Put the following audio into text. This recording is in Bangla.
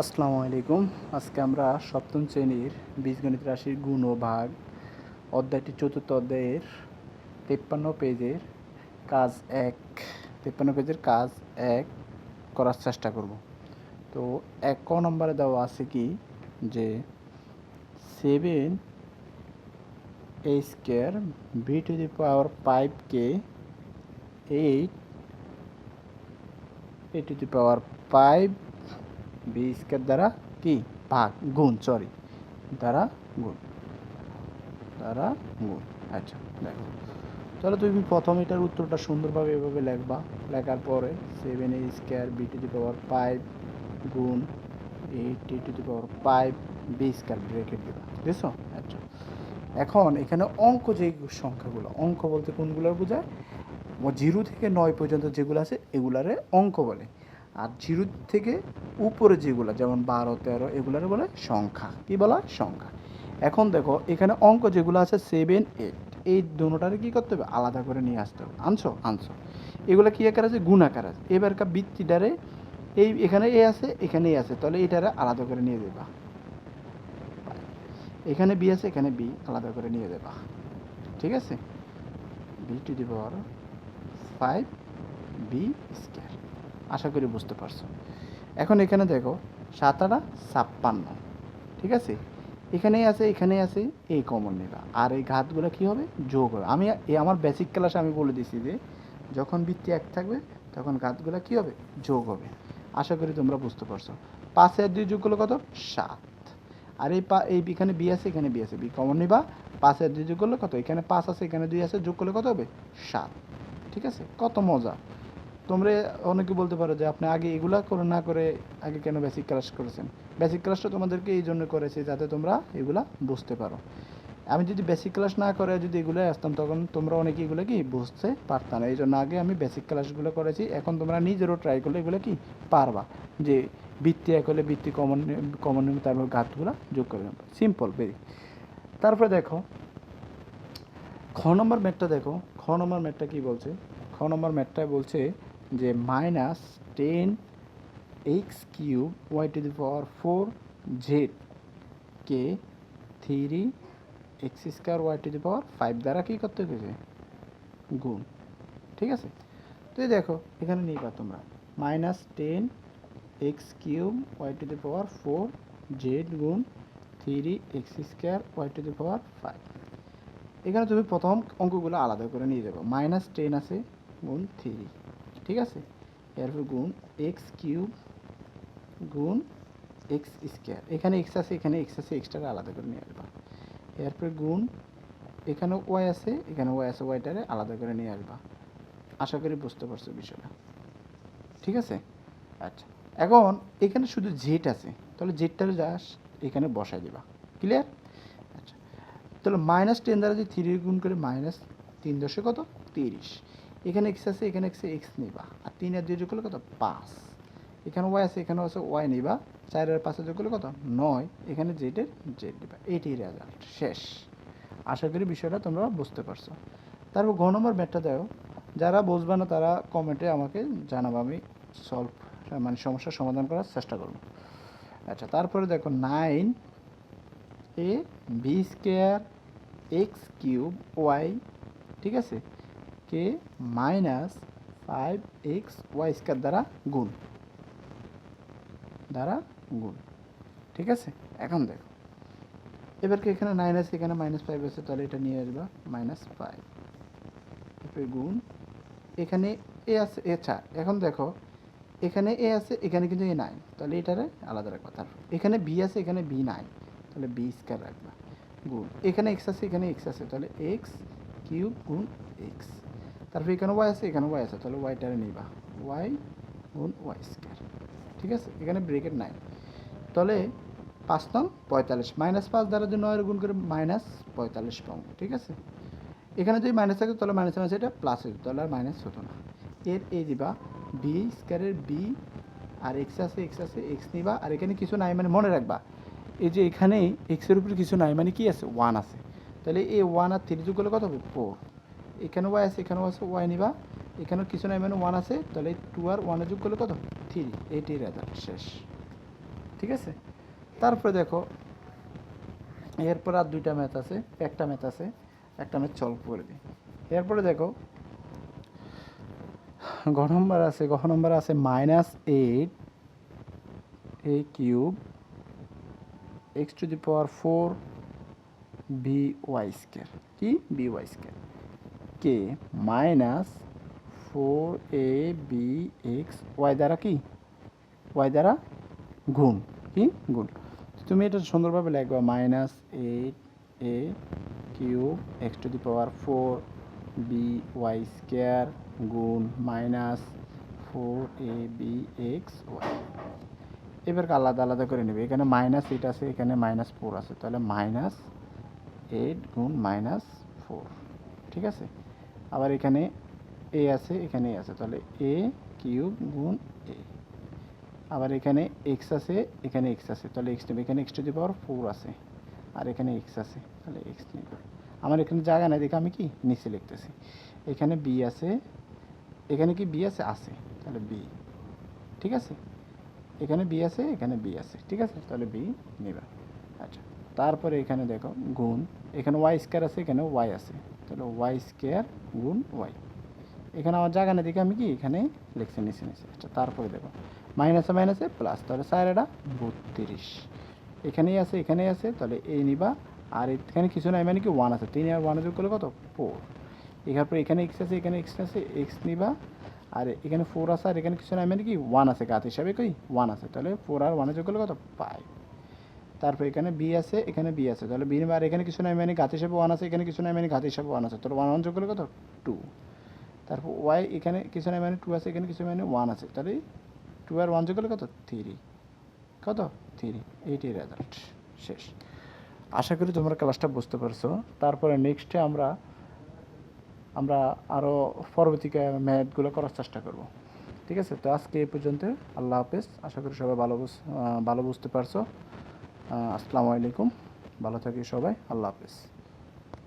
আসসালামু আলাইকুম। আজকে আমরা সপ্তম শ্রেণির বীজগণিত রাশির গুণ ও ভাগ অধ্যায়টি চতুর্থ অধ্যায়ের তেপ্পান্ন পেজের কাজ এক, তেপ্পান্ন পেজের কাজ এক করার চেষ্টা করব। তো এক ক নম্বরে দেওয়া আছে কি? যে seven A square B to the power ফাইভকে eight A to the power five B square দ্বারা কি? ভাগ গুণ সরি দ্বারা গুণ দ্বারা গুণ। আচ্ছা দেখো। তাহলে তুমি প্রথম এটার উত্তরটা সুন্দরভাবে এভাবে লেখবা। লেখার পরে seven A square B to the power five গুণ eight T to the power five B square bracket দিবা। বুঝছ? আচ্ছা। এখন এখানে অঙ্ক যে সংখ্যাগুলো, অঙ্ক বলতে কোনগুলো বোঝায়? জিরো থেকে নয় পর্যন্ত যেগুলো আছে, এগুলারে অঙ্ক বলে। আর জিরো থেকে উপরে যেগুলো, যেমন বারো, তেরো, এগুলারে বলে সংখ্যা। কি বলা? সংখ্যা। এখন দেখো, এখানে অঙ্ক যেগুলো আছে সেভেন এইট এই দুটারে কী করতে হবে? আলাদা করে নিয়ে আসতে হবে। আনছো? আনছো। এগুলো কী আকার আছে? গুণ আকার আছে। এবারকার বৃত্তিটারে এই, এখানে এ আছে, এখানে এ আছে। তাহলে এটারে আলাদা করে নিয়ে দেবা। এখানে বি আছে, এখানে বি। আলাদা করে নিয়ে দেবা। ঠিক আছে? B to the power five B square. আশা করি বুঝতে পারছ। এখন এখানে দেখো, সাতারা, ছাপ্পান্ন। ঠিক আছে? এখানেই আছে এখানেই আছে, এই কমন নেবা আর এই ঘাতগুলো কী হবে? যোগ হবে। আমি এই আমার বেসিক ক্লাসে আমি বলে দিছি যে, যখন বৃত্তি এক থাকবে, তখন ঘাতগুলো কী হবে? যোগ হবে। আশা করি তোমরা বুঝতে পারছ। পাঁচে আর দুই যোগ করলে কত? সাত। আর এই পা এই এখানে বি আছে, এখানে বি আছে। বি কমন নিবা। পাঁচে আর দুই যোগ করলে কত? এখানে পাঁচ আছে, এখানে দুই আছে। যোগ করলে কত হবে? সাত। ঠিক আছে? কত মজা। তোমরা অনেকে বলতে পারো যে আপনি আগে এগুলা করে না করে আগে কেন বেসিক ক্লাস করেছেন? বেসিক ক্লাসটা তোমাদেরকে এই জন্য করেছি যাতে তোমরা এগুলা বুঝতে পারো। আমি যদি বেসিক ক্লাস না করে যদি এগুলো আসতাম, তখন তোমরা অনেকে এগুলো কি বুঝতে পারতাম না। এই জন্য আগে আমি বেসিক ক্লাসগুলো করেছি। এখন তোমরা নিজেরও ট্রাই করলে এগুলো কি পারবা। যে বৃত্তি এক হলে বৃত্তি কমন কমন তারপর ঘাতগুলো যোগ করে সিম্পল ভেরি তারপরে দেখো, খ নম্বর ম্যাটটা দেখো। খ নম্বর ম্যাটটা কি বলছে? খ নম্বর ম্যাটটায় বলছে যে minus ten X cube Y to the power four Z K three X square Y to the power five দ্বারা কী করতে হয়েছে গুণ। ঠিক আছে? তো এই দেখো, এখানে নিবা তোমরা। Minus ten X cube Y to the power four Z গুণ three X square Y to the power five. এখানে তুমি প্রথম অঙ্কগুলো আলাদা করে নিয়ে যাব। মাইনাস টেন আছে গুণ থ্রি। ঠিক আছে? এরপর গুণ এক্স কিউব গুণ এক্স স্কোয়ার এখানে এক্স আছে, এখানে এক্স আছে এক্সটাকে আলাদা করে নিয়ে আসবা। এরপর গুণ এখানে ওয়াই আছে, এখানে ওয়াই আছে ওয়াইটারে আলাদা করে নিয়ে আসবা। আশা করি বুঝতে পারছ বিষয়টা। ঠিক আছে? আচ্ছা এখন এখানে শুধু জেট আছে, তাহলে জেটটারে যাস এখানে বসাই দিবা। ক্লিয়ার আচ্ছা তাহলে মাইনাস টেন দ্বারা যদি থ্রি গুণ করে মাইনাস তিন দশে কত? তিরিশ। এখানে এক্স আছে, এখানে এক্সে এক্স নিবা। আর তিন আর দুই যোগ করলে কত? পাঁচ। এখানে ওয়াই আছে, এখানে আছে ওয়াই নিবা। চার আর পাঁচে যোগ করলে কত? নয়। এখানে জেডের জেড নিবা। এটি রেজাল্ট শেষ। আশা করি বিষয়টা তোমরা বুঝতে পারছ। তারপর ঘ নম্বর ম্যাটটা দেও যারা বুঝবে না, তারা কমেন্টে আমাকে জানাব। আমি সলভ মানে সমস্যার সমাধান করার চেষ্টা করব। আচ্ছা তারপরে দেখো nine A B square X cube Y ঠিক আছে? কে minus five X Y square দ্বারা গুণ। দ্বারা গুণ। ঠিক আছে? এখন দেখো। এবার কি এখানে নাইন আছে, এখানে মাইনাস ফাইভ আছে, তাহলে এটা নিয়ে আসবা মাইনাস ফাইভ গুণ। এখানে এ আছে আচ্ছা এখন দেখো, এখানে এ আছে, এখানে কিন্তু এ নাই তাহলে এটারে আলাদা রাখবা। তারপর এখানে বি আছে, এখানে বি নাই তাহলে বি স্কোয়ার রাখবা। গুণ। এখানে এক্স আছে, এখানে এক্স আছে, তাহলে এক্স কিউব গুণ এক্স তারপর এখানে ওয়াই আছে, এখানে ওয়াই আছে, তাহলে ওয়াইটারে নিবা। ওয়াই গুণ ওয়াই স্কোয়ার ঠিক আছে? এখানে ব্রেকেট নাই। তাহলে পাঁচ নং পঁয়তাল্লিশ মাইনাস পাঁচ দ্বারা যদি নয়ের গুণ করে মাইনাস পঁয়তাল্লিশ পাবো, ঠিক আছে? এখানে যদি মাইনাস থাকে, তাহলে মাইনাস মাইনাস এটা প্লাস হতো তাহলে আর মাইনাস হতো না। এর এই দিবা বি স্কোয়ারের বি আর এক্স আছে এক্স আছে এক্স নিবা, আর এখানে কিছু নাই মানে মনে রাখবা, এই যে এখানে এক্সের উপরে কিছু নাই মানে কি আছে? ওয়ান আছে। তাহলে এই ওয়ান আর থ্রি যোগ করলে কত হবে? ফোর এখানে ওয়াই আছে, এখানেও আছে ওয়াই নিবা। এখানেও কিছু নাই মানে ওয়ান আছে, তাহলে টু আর ওয়ানে যোগ করলে কত? থ্রি এইটি রেজাল্ট শেষ। ঠিক আছে? তারপরে দেখো, এরপর আর দুইটা ম্যাথ আছে, একটা ম্যাথ আছে, একটা ম্যাথ সলভ করে দিই। এরপরে দেখো, ঘ নম্বর আছে, ঘ নম্বর আছে minus eight A cube X to the power four B Y square কি? B Y square K? Minus four A B X. Y দ্বারা কি? ওয়াই দ্বারা গুণ। কি? গুণ। তুমি এটা সুন্দরভাবে লিখবা, minus eight A cube X to the power four B Y square গুণ minus four A B X Y. এবারকে আলাদা আলাদা করে নেবে। এখানে মাইনাস এইট আছে, এখানে মাইনাস ফোর আছে। তাহলে মাইনাস এইট গুণ মাইনাস ফোর। ঠিক আছে? আবার এখানে এ আছে এখানে আছে। তাহলে এ কিউব গুণ এ আবার এখানে এক্স আছে, এখানে এক্স আছে। তাহলে এক্স নেবে। এখানে X to the power four আছে। আর এখানে এক্স আছে। তাহলে এক্স নেবে। আমার এখানে জায়গা নাই, দেখে আমি কি নিচে লিখতেছি। এখানে বি আছে, এখানে কি বি আছে? আছে। তাহলে বি ঠিক আছে? এখানে বি আছে, এখানে বি আছে। ঠিক আছে? তাহলে বি নেবে। আচ্ছা। তারপরে এখানে দেখো, গুণ। এখানে ওয়াই স্কোয়ার আছে, এখানে ওয়াই আছে। তাহলে ওয়াই স্কোয়ার গুণ ওয়াই এখানে আমার জায়গা না দেখে আমি কি এখানে লিখছি, নিচে নিচে। আচ্ছা তারপরে দেখো। মাইনাসে মাইনাসে প্লাস তাহলে স্যার এটা বত্রিশ। এখানেই আছে এখানেই আছে, তাহলে এই নিবা। আর এখানে কিছু নাই মানে কি ওয়ান আছে। তিন আর ওয়ানে যোগ করলে কত? ফোর এখান পরে এখানে এক্স আছে, এখানে এক্স আছে এক্স নিবা। আর এখানে ফোর আছে, আর এখানে কিছু নাই মানে কি ওয়ান আছে। গাত হিসাবে কই? ওয়ান আছে। তাহলে ফোর আর ওয়ানে যোগ করলে কত? ফাইভ তারপর এখানে বি আছে, এখানে বি আছে। তাহলে বি নিবা আর এখানে কিছু নাই মানে ঘাত হিসাবে ওয়ান আছে, এখানে কিছু নাই মানে ঘাত হিসাবে ওয়ান আছে। তাহলে ওয়ান ওয়ান যোগ করলে কত? টু তারপর ওয়াই এখানে কিছু নাই মানে টু আছে, এখানে কিছু মানে ওয়ান আছে। তাহলে টু আর ওয়ান যোগ করলে কত? থ্রি কত? থ্রি এইটাই রেজাল্ট শেষ। আশা করি তোমরা ক্লাসটা বুঝতে পারছ। তারপরে নেক্সটে আমরা আমরা আরও পরবর্তী ম্যাথগুলো করার চেষ্টা করব। ঠিক আছে? তো আজকে এই পর্যন্ত আল্লাহ হাফেজ। আশা করি সবাই ভালো ভালো বুঝতে পারছ। আসসালামু আলাইকুম। ভালো থাকি সবাই। আল্লাহ হাফেজ।